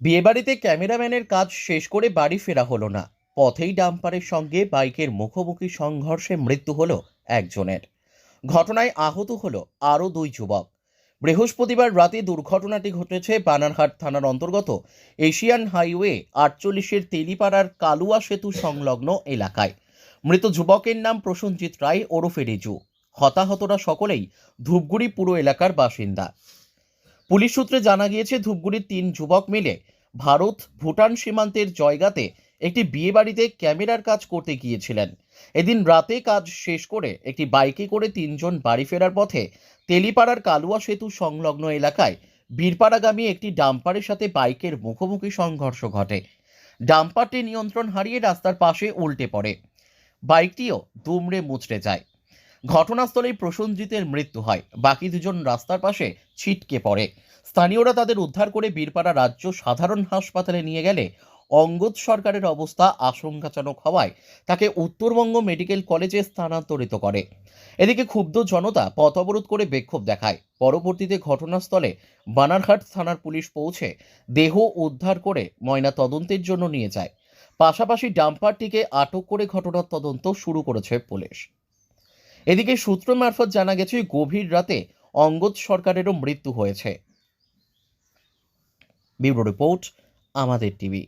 বিয়েবাড়িতে ক্যামেরাম্যানের কাজ শেষ করে বাড়ি ফেরা হলো না। পথেই ডাম্পারের সঙ্গে বাইকের মুখোমুখি সংঘর্ষে মৃত্যু হলো একজনের। ঘটনায় আহত হলো আরও দুই যুবক। বৃহস্পতিবার রাতে দুর্ঘটনাটি ঘটেছে বানারহাট থানার অন্তর্গত এশিয়ান হাইওয়ে আটচল্লিশের তেলিপাড়ার কালুয়া সেতু সংলগ্ন এলাকায়। মৃত যুবকের নাম প্রসঞ্জিৎ রায় ওরফে রিজু। হতাহতরা সকলেই ধূপগুড়ি পুরো এলাকার বাসিন্দা। পুলিশ সূত্রে জানা গিয়েছে, ধূপগুড়ির তিন যুবক মিলে ভারত ভুটান সীমান্তের জয়গাতে একটি বিয়েবাড়িতে ক্যামেরার কাজ করতে গিয়েছিলেন। এদিন রাতে কাজ শেষ করে একটি বাইকে করে তিনজন বাড়ি ফেরার পথে তেলিপাড়ার কালুয়া সেতু সংলগ্ন এলাকায় বীরপাড়াগামী একটি ডাম্পারের সাথে বাইকের মুখোমুখি সংঘর্ষ ঘটে। ডাম্পারটি নিয়ন্ত্রণ হারিয়ে রাস্তার পাশে উল্টে পড়ে। বাইকটিও দুমড়ে মুচড়ে যায়। ঘটনাস্থলেই প্রসঞ্জিতের মৃত্যু হয়। বাকি দুজন রাস্তার পাশে ছিটকে পড়ে। স্থানীয়রা তাদের উদ্ধার করে বীরপাড়া রাজ্য সাধারণ হাসপাতালে নিয়ে গেলে অঙ্গদ সরকারের অবস্থা আশঙ্কাজনক হওয়ায় তাকে উত্তরবঙ্গ মেডিকেল কলেজে স্থানান্তরিত করে। এদিকে ক্ষুব্ধ জনতা পথ অবরোধ করে বিক্ষোভ দেখায়। পরবর্তীতে ঘটনাস্থলে বানারহাট থানার পুলিশ পৌঁছে দেহ উদ্ধার করে ময়না তদন্তের জন্য নিয়ে যায়। পাশাপাশি ডাম্পারটিকে আটক করে ঘটনার তদন্ত শুরু করেছে পুলিশ। এদিকে সূত্র মারফত জানা গেছে গভীর রাতে অঙ্গদ সরকারেরও মৃত্যু হয়েছে। ব্যুরো রিপোর্ট, আমাদের টিভি।